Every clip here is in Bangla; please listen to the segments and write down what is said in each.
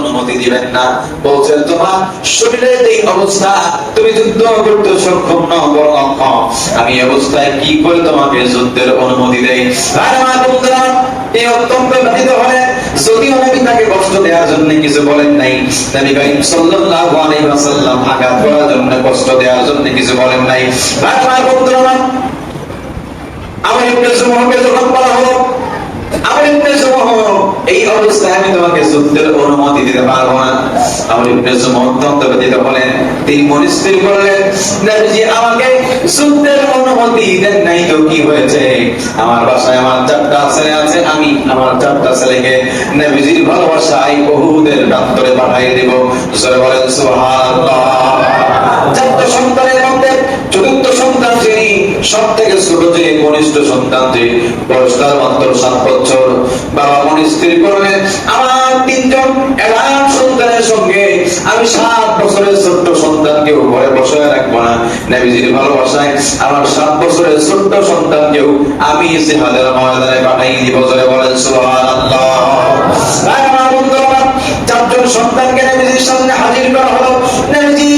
অনুমতি দিবেন না। বলছেন, তোমার শরীরের এই অবস্থা, তুমি যুদ্ধ করতে সক্ষম নও বরং আমি অবস্থায় কি করে তোমাকে যুদ্ধের অনুমতি দেই? আর আমার বন্ধুরা এই অত্যন্ত ব্যথিত হলে যদিও নবী তাকে কষ্ট দেওয়ার জন্য কিছু বলেন নাই, নবী করিম সাল্লাল্লাহু আলাইহি ওয়াসাল্লাম আঘাত করার জন্য কষ্ট দেওয়ার জন্য কিছু বলেন নাই। আর আমার বন্ধুরা, আমার ইবনে যখন বলা হলো আমার ইবনে সুমহ এই অবস্থায় আমি তোমাকে যুদ্ধের অনুমতি দিতে পারব না। আমার ইবনে সুমহ অত্যন্ত হলেন তিনি করলেন আমাকে যুদ্ধের অনুমতি দেন নাই তো কি হয়েছে? আমার বাসায় আমার চারটা ছেলে আছে, আমি আমার চারটা ছেলেকে নবীজির ভালোবাসায় বহুদের প্রান্তরে পাঠিয়ে দেব। জোরে বলেন, সুবহানাল্লাহ। সব থেকে ছোট যে কনিষ্ঠ সন্তান যে বয়স তার মাত্র সাত বছর। বাবা মন স্থির করবে আমার তিনজন এলাম সন্তানের সঙ্গে আমি সাত বছরের ছোট্ট সন্তানকেও ঘরে বসে রাখব না। নবীজির ভালোবাসায় আমার সাত বছরের ছোট্ট সন্তানকেও আমি জিহাদের ময়দানে পাঠাই দিব। জোরে বলেন চারজন সন্তানকে নবীজির সামনে হাজির করা হলো নবীজি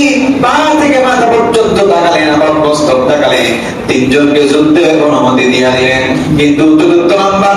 পা থেকে মাথা পর্যন্ত তাকালেন আবার মস্তক তাকালেন তিনজনকে যুদ্ধের অনুমতি দিয়া দিলেন কিন্তু চতুর্থ নাম্বার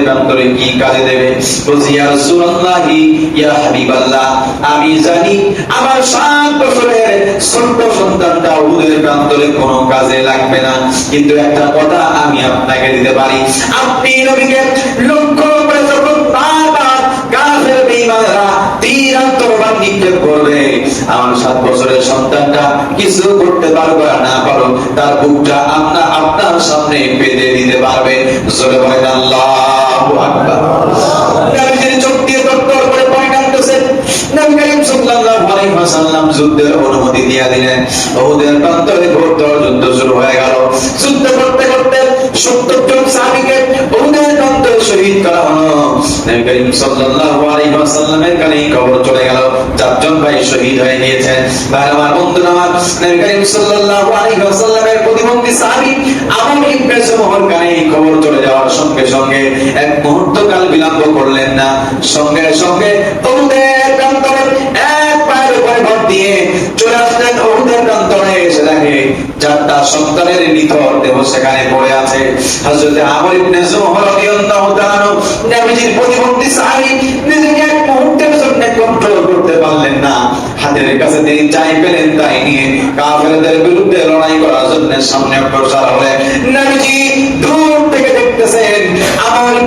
কান্তরে কি কাজে দেবে ইয়া রাসূলুল্লাহি, ইয়া হাবিবাল্লাহ, আমি জানি আমার সাত বছরের ছোট্ট সন্তানটা উহুদের প্রান্তরে কোনো কাজে লাগবে না। কিন্তু একটা কথা আমি আপনাকে দিতে পারি। আপনি নবীকে লক্ষ্য করে আপনার সামনে দিতে পারবে। দিয়ে যুদ্ধের অনুমতি দিয়ে দিলেন। ওদের প্রান্তরে ঘোরতর যুদ্ধ শুরু হয়ে গেল। যুদ্ধ করতে করতে সত্তর জন সাহাবীকে ওদের প্রান্তরে শহীদ করা হলো। করিম সাল্লাল্লাহু আলাইহি ওয়াসাল্লামের চলে গেল। চারজন ভাই শহীদ হয়ে ভাই আমার বন্ধুরা, নবী করিম সাল্লাল্লাহু আলাইহি ওয়াসাল্লামের প্রতিবন্ধী সাহাবী আবু ইবনে সুমহর চলে যাওয়ার সঙ্গে সঙ্গে এক মুহূর্ত কাল বিলম্ব করলেন না। সঙ্গে সঙ্গে চারটা সন্তানের নিথর দেহ সেখানে পড়ে আছে। আমর ইবনে জুহর রাদিয়াল্লাহু তাআলা নবীজির সাহাবী নিজেকে এক মুহূর্তের জন্য কন্ট্রোল করতে পারলেন না। হাতের কাছে তিনি চাই পেলেন তাই নিয়ে কাফেরদের বিরুদ্ধে লড়াই করার জন্য সামনে অগ্রসর হলেন। নবীজি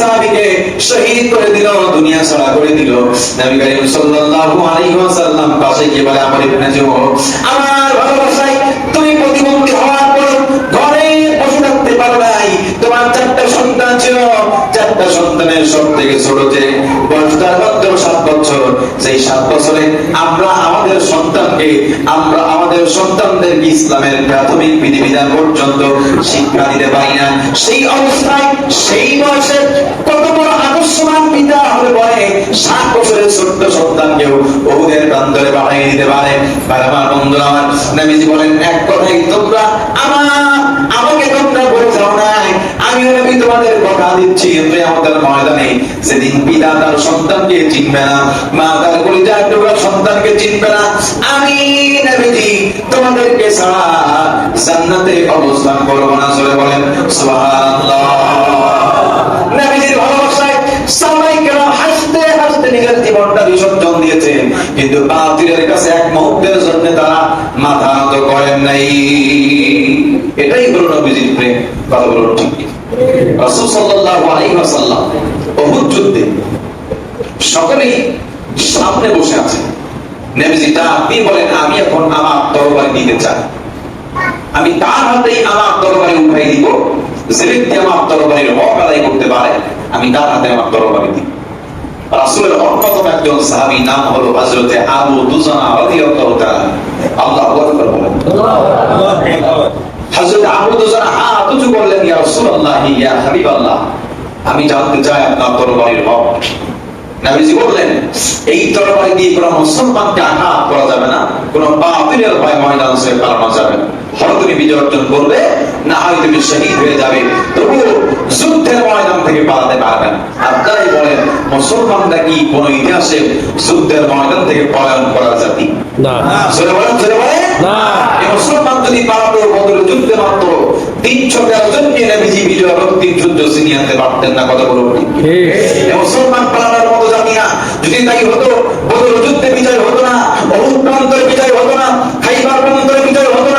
সাহাবীকে শহীদ করে দিল, দুনিয়া ছাড়া করে দিল। নবী করিম সাল্লাল্লাহু আলাইহি ওয়াসাল্লাম পাশে গিয়ে বলে, আমার ইবনে জুমহ আমার ভালোবাসায় তুমি প্রতিবন্ধী হওয়ার পর ঘরে বসে থাকতে পারো তোমার চারটা সন্তান ছিল সন্তানের সব থেকে ছোট যে বয়স, তার মাত্র সাত বছর। সেই সাত বছরে আমরা আমাদের সন্তানকে, আমরা আমাদের সন্তানদেরকে ইসলামের প্রাথমিক বিধিবিধান পর্যন্ত শিক্ষা দিতে পারি না। সেই অবস্থায়, সেই বয়সে কত বড় আদর্শবান পিতা হলে পরে সাত বছরের ছোট্ট সন্তানকেও বহুদের প্রান্তরে পাঠিয়ে দিতে পারে। আমার বন্ধুরা, আমার নবীজি বলেন, এক কথাই তোমরা আমার দিচ্ছি আমাদের ময়দানে সেদিন পিতা তার সন্তানকে চিনবে না মা তার পরিচয় টুকরা সন্তানকে চিনবে না আমি নবীজি তোমাদেরকে ছাড়া জান্নাতে অবস্থান করব না চলে বলেন, সুবহানাল্লাহ নবীজির ভালোবাসায় সবাই কেন হাসতে হাসতে নিজের জীবনটা বিসর্জন দিয়েছেন, কিন্তু বাতিলের কাছে এক মুহূর্তের জন্য তারা মাথা নত করেন নাই এটাই হলো নবীজির প্রেম কথা বলুন ঠিক? রাসূল সাল্লাল্লাহু আলাইহি ওয়াসাল্লাম উহুদ যুদ্ধে সকলেই সামনে বসে আছে। নবীজি আপনি বলেন, আমি এখন আমার তরবারি দিতে চাই। আমি তার হাতেই আমার তরবারি উঠাই দিব। যে ব্যক্তি আমার তরবারির হক আদায় করতে পারে, আমি তার হাতে আমার তরবারি দিব। রাসূলের অন্যতম একজন সাহাবী, নাম হলো হযরতে আবু দুজানা রাদিয়াল্লাহু তাআলা। আল্লাহু আকবার বলেন। আমি জানতে চাই আপনার তরবারির হক। নবীজি বললেন, এই তরবারি দিয়ে কোনো মুসলমানকে আঘাত করা যাবে না, কোনো বাতিলের ভয় ময়দান সে পালানো যাবে হয় তুমি বিজয় অর্জন করবে, না হয় তুমি শহীদ হয়ে যাবে, তবুও যুদ্ধের ময়দান থেকে পালাতে পারবে না। মুসলমানরা কি কোন ইতিহাসে যুদ্ধের ময়দান থেকে পলায়ন করার জাতি? না। মুসলমান যদি বদলে যুদ্ধে মাত্র তিনশো তেরো জন নিয়ে নবীজি বিজয় রক্তিম যুদ্ধ ছিনিয়ে আনতে পারতেন না কথা মুসলমান পালানোর মতো জাতি না। যদি তাই হতো যুদ্ধে বিজয় হতো না প্রান্তরে বিজয় হতো না খাইবার প্রান্তরে বিজয় হতো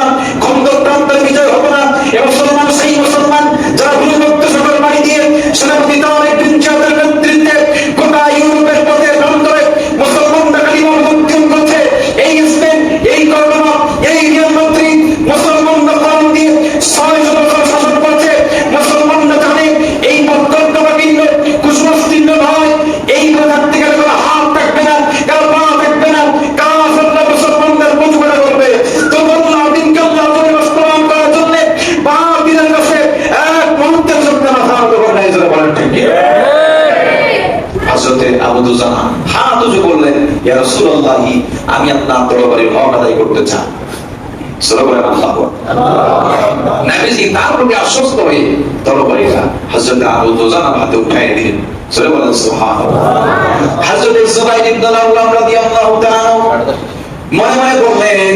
মনে মনে বললেন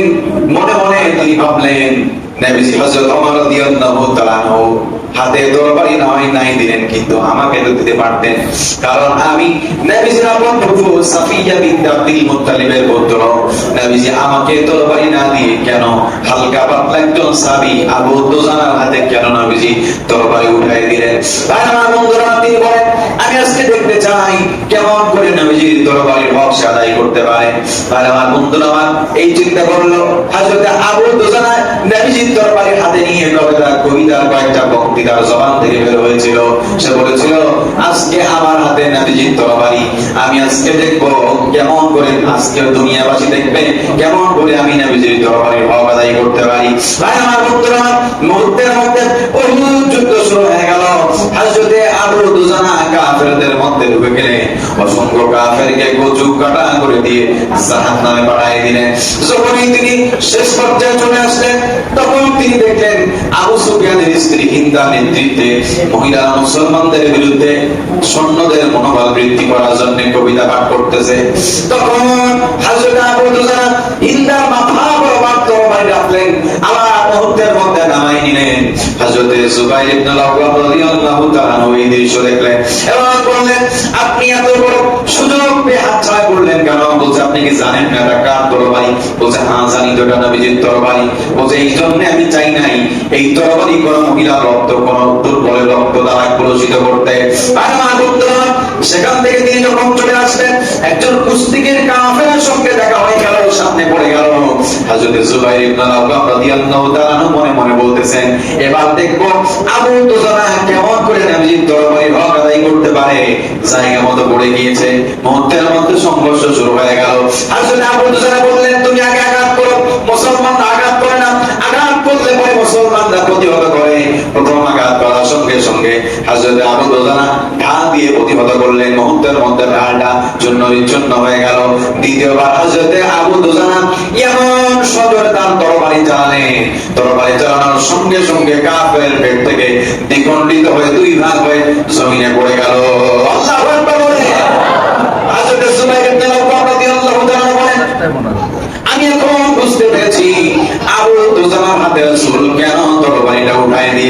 মনে মনে তিনি ভাবলেন আমাকে আমি না দিয়ে কেন হালকা পাতলা একজন সাবি হাতে কেন উঠাই দিলেন? আমি আজকে দেখতে চাই কেমন করে নবীজির তরবারির হক আদায় করতে পারে। ভাই, আমার বন্ধুরা আমার এই চিন্তা করল, হযরত আবু দুজানা নবীজির তরবারি হাতে নিয়ে কয়েকটা বক্তৃতার জবান থেকে বের হয়েছিল। সে বলেছিল, আজকে আমার হাতে নাতিজির তরবারি। আমি আজকে দেখব কেমন করে আজকে দুনিয়াবাসী দেখবে, কেমন করে আমি নবীজির তরবারি হক করতে পারি। ভাই, আমার মুহূর্তের মধ্যে কাফেরদের মধ্যে ঢুকে গেলে অসংখ্য কাফেরকে কচু কাটা করে দিয়ে জাহান্নামে পাঠিয়ে দিলেন। যখনই তিনি শেষ পর্যায়ে চলে আসলেন তখন তিনি দেখলেন আবু সুফিয়ানের স্ত্রী হিন্দা নেতৃত্বে মহিলা মুসলমানদের বিরুদ্ধে সৈন্যদের মনোবল বৃদ্ধি করার জন্য কবিতা পাঠ করতেছে। তখন হাজরত আবু দুজানা হিন্দার মাথা বাধ্য মানে রাখলেন মুহূর্তের মধ্যে নামাই নিলেন। জুবাইর ইবনে রাদিয়াল্লাহু তাআলা দৃশ্য দেখলেন এবং বললেন, আপনি এত বড় সুযোগ পেয়ে হাতছাড়া করলেন কেন? বলছে, আপনি কি জানেন না এটা কার তরবারি? বলছে হ্যাঁ জানি তো এটা নবীজির তরবারি। বলছে, এই জন্য আমি চাই নাই। এই তরবারি কোন মহিলার রক্ত, কোন দুর্বলের রক্ত দ্বারা কলুষিত করতে। আর মা সেখান থেকে তিনি যখন চলে আসলেন, একজন কুস্তিকের কাফেরের সঙ্গে দেখা হয়ে গেল সামনে পড়ে গেল। হযরত জুবাইর ইবনে রাদিয়াল্লাহু তাআলা মনে মনে বলতেছেন, এবার দেখব আবু দুজানা কেমন করে নবীজির তরবারির হক আদায় করতে পারে। জায়গা মতো পড়ে গিয়েছে, মুহূর্তের মধ্যে সংঘর্ষ শুরু হয়ে গেল। হযরত আবু দুজানা বললেন, তুমি আগে মুসলমানরা প্রতিহত করে। প্রথম আঘাত করার সঙ্গে সঙ্গে হযরত আবু দিয়ে প্রতিহত করলেন। মধ্যে ঢালটা বিচ্ছিন্ন হয়ে গেল। দ্বিতীয়বার আবু এমন সজোরে তার তরবারি তরবারি চালানোর সঙ্গে সঙ্গে পেট থেকে দ্বিখণ্ডিত হয়ে দুই ভাগ হয়ে জমিনে পড়ে গেল। আল্লাহু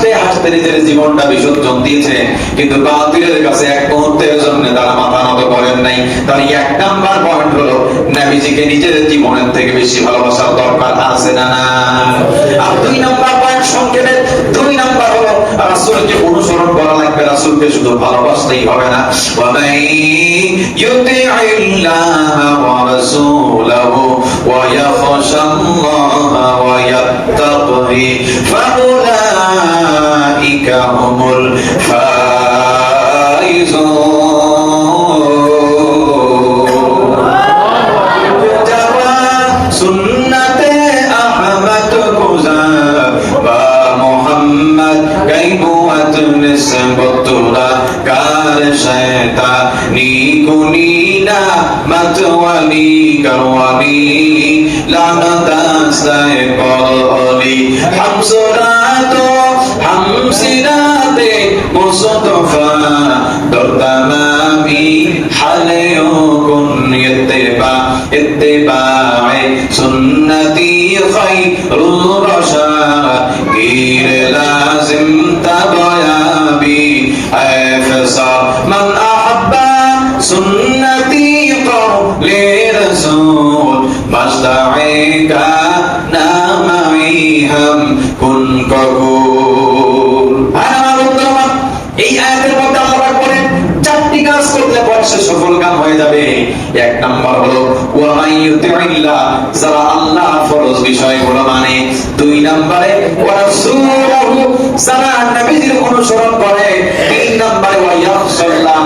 হাসতে হাসতে নিজের জীবনটা বিসর্জন দিয়েছিলেন কিন্তু বাতিলের কাছে এক মুহূর্তের জন্য তারা মাথা নত করেন নাই। তার এক নাম্বার পয়েন্ট হলো, নাবিজিকে নিজের জীবনের থেকে বেশি ভালোবাসার দরকার আছে না না আর দুই নাম্বার পয়েন্ট সংক্ষেপে, দুই নাম্বার রাসূলকে অনুসরণ করা লাগবে, রাসূলকে শুধু ভালোবাসলেই হবে না। ওয়ামাই ইউতিইল্লাহ ওয়া রাসূলাহু ওয়া ইয়াখশাল্লাহ ওয়া ইয়াত্তাকি ফাউলাইকা হুমুল ফাইজুন। কার শয়তা নিকুনিনা মতওয়ালি করওয়ালি লানদাসায় কলি হামসুরাতো, হামসিরাতে, মুস্তফা, দরদামামি, হালেও কুন ইত্তেবা ইত্তেবায়ে সুন্নতি খায়রুল রশাদ, গির লাজিম তাবয়াবি নামাই হাম কুন কবুল আমার বন্ধুরা এই আয়াতের মধ্যে আল্লাহ বলেন, চারটি কাজ করলে সফল কাম হয়ে যাবে। এক নাম্বার হলো যারা আল্লাহ ফরজ বিষয়গুলো মানে। দুই নম্বরে, ওয়া যারা নবীজির অনুসরণ করে তিন নম্বরে ওয়া ইয়াখশাল্লাহ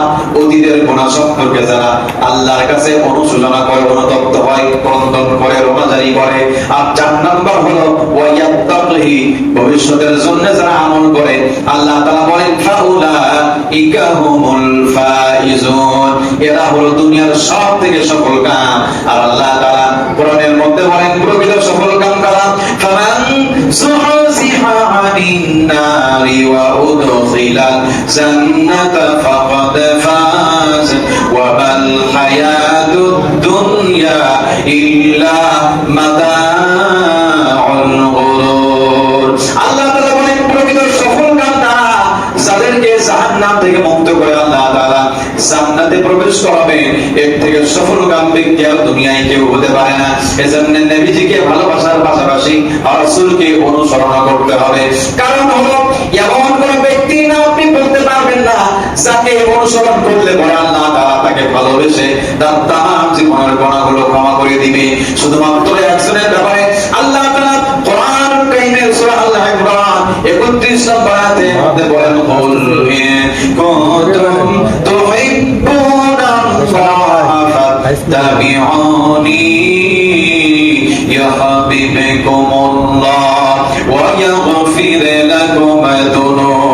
যারা আল্লাহর কাছে অনুশোচনা করে, অনুতপ্ত হয়, ক্রন্দন করে করে। আর চার নম্বর হলো ভবিষ্যতের জন্য যারা আমল করে, আল্লাহ তাআলা বলেন, ফাউলাইকা হুমুল ফাইজুন। এরা হলো দুনিয়ার সব থেকে সফল কাম। আর আল্লাহ তাআলা কোরআনের মধ্যে বলেন, প্রকৃত সফল কাম কারা? ফামান সুহসিহা আনিন নারি ওয়া ফাকাদ ওয়া হায়াতুদ দুনিয়া ইল্লা মাতাউল গুরুর। আল্লাহ তাআলা বলেন, প্রকৃত সফল তারা যাদেরকে জাহান্নাম থেকে অনুসরণ করতে হবে। কারণ হলো, এমন কোন যাকে অনুসরণ করলে পরে আল্লাহ তাআলা তাকে ভালোবেসে তার তামাম জীবনের গুনাহগুলো ক্ষমা করে দিবে শুধুমাত্র একজনের ব্যাপারে আল্লাহ তাআলা কোরআন কারীমের সূরা আল ইমরান 31 নম্বর আয়াতে মধ্যে বলেন কুল ইন কুনতুম তুহিব্বুনা আল্লাহ ফাত্তাবিউনি يحببكم الله ويغفر لكم ذنوبكم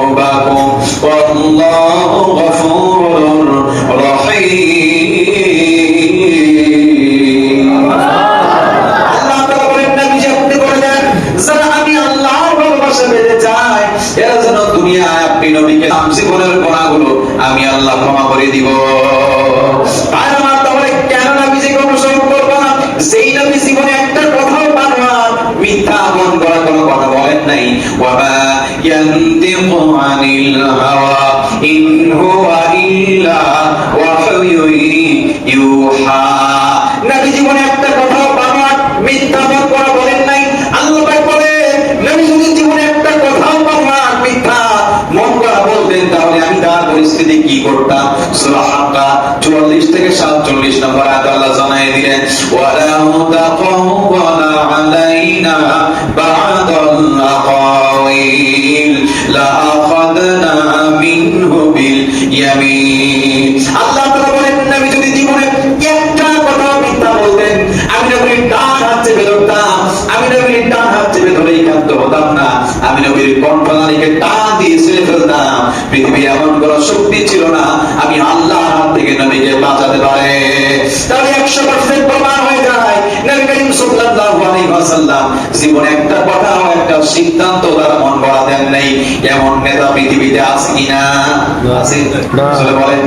ওয়াসাল্লাম জীবনে একটা কথা একটা সিদ্ধান্ত তার মন গড়া দেন নেই। এমন নেতা পৃথিবীতে আছে কিনা? আছে। বলেন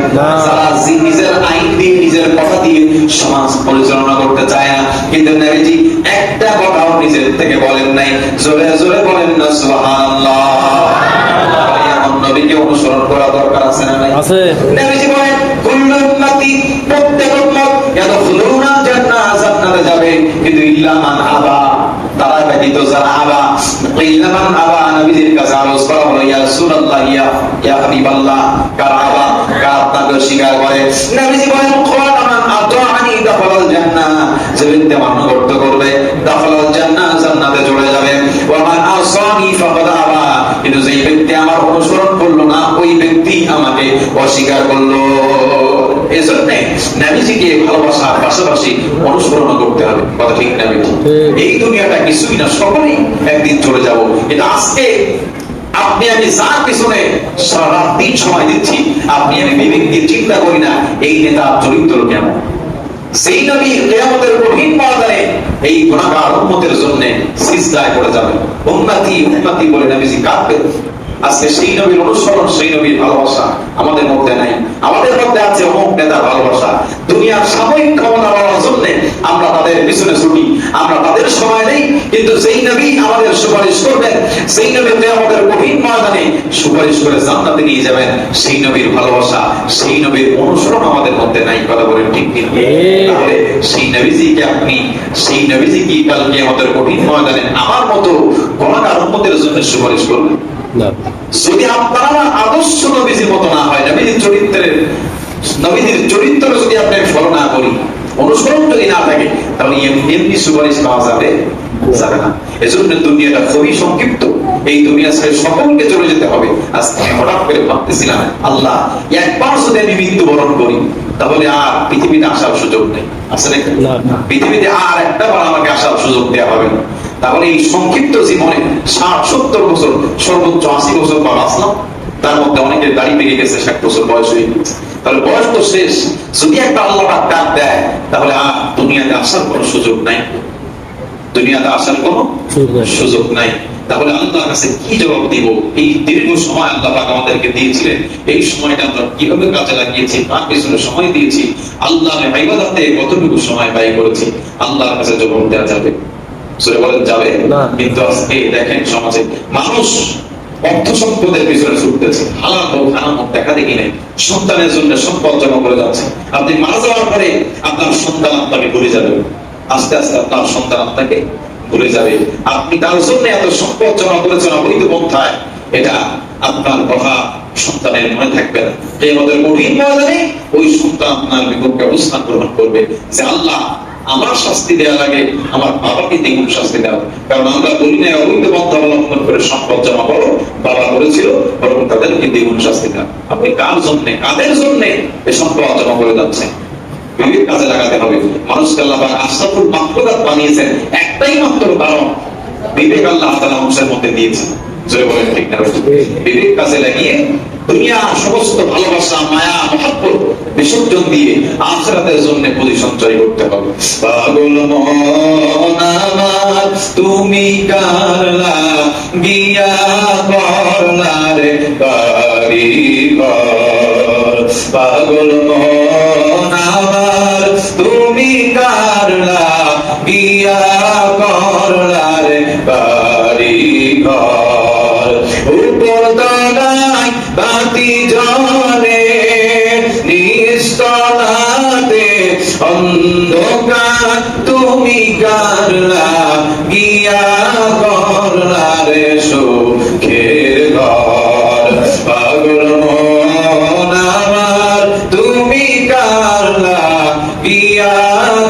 যারা নিজের আইন দিয়ে নিজের কথা দিয়ে সমাজ পরিচালনা করতে চায় না। কিন্তু নবীজি একটা কথাও নিজের থেকে বলেন নাই। জোরে জোরে বলেন না সুবহানাল্লাহ। এমন নবীকে অনুসরণ করা দরকার আছে না নাই? আছে। নবীজি বলেন কুল্লু উম্মতি প্রত্যেক ইয়াদখুলুনা জান্নাতে যাবে কিন্তু ইল্লা মান আবা, তারা ব্যতীত যারা আবা, ইল্লা মান আবা কাছে আরজ করা হলো, ইয়া রাসূলুল্লাহ, ইয়া ইয়া হাবিবাল্লাহ আবা আপনাকে স্বীকার করে? নবীজি বলেন কোরআন মান আতাআনি দাখালাল জান্নাহ যে ব্যক্তি আমার অনুগত করবে, দাখালাল জান্নাহ জান্নাতে চলে যাবে। ওয়া মান আসানি ফাকাদ আবা কিন্তু যেই ব্যক্তি আমার অনুসরণ করল না, ওই ব্যক্তি আমাকে অস্বীকার করল। এজন্য নবীজিকে ভালোবাসার পাশাপাশি অনুসরণ করতে হবে। কথা ঠিক না এই দুনিয়াটা কিছুই না সকলেই একদিন চলে যাব। কিন্তু আজকে আপনি আমি যার পিছনে সারা দিন সময় দিচ্ছি আপনি আমি বিবেক দিয়ে চিন্তা করি না এই নেতা চরিত্র কেমন? সেই নবী কেয়ামতের কঠিন ময়দানে এই গুণাগার উম্মতের জন্য সিজদায় পড়ে যাবে উম্মতি উম্মতি বলে নবীজি কাঁদবে আজকে সেই নবীর অনুসরণ সেই নবীর ভালোবাসা আমাদের মধ্যে নাই। আমাদের মধ্যে আছে অমুক নেতার ভালোবাসা। দুনিয়ার সাময়িক ক্ষমতা পাওয়ার জন্য আমরা তাদের পিছনে ছুটি। আমরা তাদের সময় নেই কিন্তু সেই নবী আমাদের সুপারিশ করবেন সেই নবী আমাদের কঠিন ময়দানে সুপারিশ করে জান্নাতে নিয়ে যাবেন। সেই নবীর ভালোবাসা সেই নবীর অনুসরণ আমাদের মধ্যে নাই কথা বলেন ঠিক ঠিক। তাহলে সেই নবীজিকে আপনি সেই নবীজি কি কালকে আমাদের কঠিন ময়দানে আমার মতো গণাগার উম্মতের জন্য সুপারিশ করবেন। যদি আপনারা আদর্শ নবীজির মতো না হয় নবীজির চরিত্রের নবীজির চরিত্র যদি আপনি ফলো না করি অনুসরণ যদি না থাকে তাহলে এমনি সুপারিশ পাওয়া যাবে যাবে না। এজন্য দুনিয়াটা খুবই সংক্ষিপ্ত। এই দুনিয়া ছেড়ে সকলকে চলে যেতে হবে। আজকে হঠাৎ করে ভাবতেছিলাম আল্লাহ একবার যদি আমি মৃত্যুবরণ করি তাহলে আর পৃথিবীতে আসার সুযোগ নেই। না। পৃথিবীতে আর একটা বার আমাকে আসার সুযোগ দেওয়া হবে না। তাহলে এই সংক্ষিপ্ত জীবনে ষাট সত্তর বছর সর্বোচ্চ আশি বছর বা বাঁচলাম তার মধ্যে অনেকের দাড়ি পেকে গেছে ষাট বছর বয়স হয়ে গেছে। তাহলে বয়স তো শেষ। যদি একটা আল্লাহ ডাক দেয় তাহলে আর দুনিয়াতে আসার কোনো সুযোগ নাই। দুনিয়াতে আসার কোনো সুযোগ নাই। তাহলে আল্লাহর কাছে কি জবাব দিব? এই দীর্ঘ সময় আল্লাহ পাক আমাদেরকে দিয়েছিলেন। এই সময়টা আমরা কীভাবে কাজে লাগিয়েছি তার পেছনে সময় দিয়েছি? আল্লাহ ইবাদতে কতটুকু সময় ব্যয় করেছি? আল্লাহর কাছে জবাব দেওয়া যাবে। সূরা বলেন যাবে কিন্তু আজকে দেখেন সমাজে মানুষ অর্থ সম্পদের পিছনে ছুটতেছে। হালাল হোক হারাম হোক দেখা দেখি নেই। সন্তানের জন্য সম্পদ জমা করে যাচ্ছে। আপনি মারা যাওয়ার পরে আপনার সন্তান আপনাকে ভুলে যাবে। আস্তে আস্তে আপনার সন্তান আপনাকে ভুলে যাবে। আপনি তার জন্য এত সম্পদ জমা করেছেন অবৈধ পন্থায় এটা আপনার কথা সন্তানের মনে থাকবে না। এই আমাদের কঠিন ময়দানে ওই সন্তান আপনার বিপক্ষে অবস্থান গ্রহণ করবে। যে আল্লাহ আমার শাস্তি দেওয়া লাগে, আমার বাবাকে দ্বিগুণ শাস্তি দেওয়া কারণ আমরা বলি অবৈধ পন্থা অবলম্বন করে সম্পদ জমা করো, বাবা করেছিল বরং তাদেরকে দ্বিগুণ শাস্তি দেওয়া আপনি কার জন্য, কাদের জন্য এই সম্পদ জমা করে যাচ্ছেন? কাজে লাগাতে হবে। মানুষকে আল্লাহ আশরাফুল মাখলুকাত বানিয়েছেন, একটাই মাত্র কারণ, বিবেক আল্লাহ মানুষের মধ্যে দিয়েছেন। জোরে বলেন ঠিক না? বিবেক কাজে লাগিয়ে দুনিয়া সমস্ত ভালোবাসা, মায়া মহাপুর বিসর্জন দিয়ে আখরাতের জন্য পুঁজি সঞ্চয় করতে হবে। পাগল মনামার তুমি কারলা, গিয়া করলা রে পাগল মন গিয়া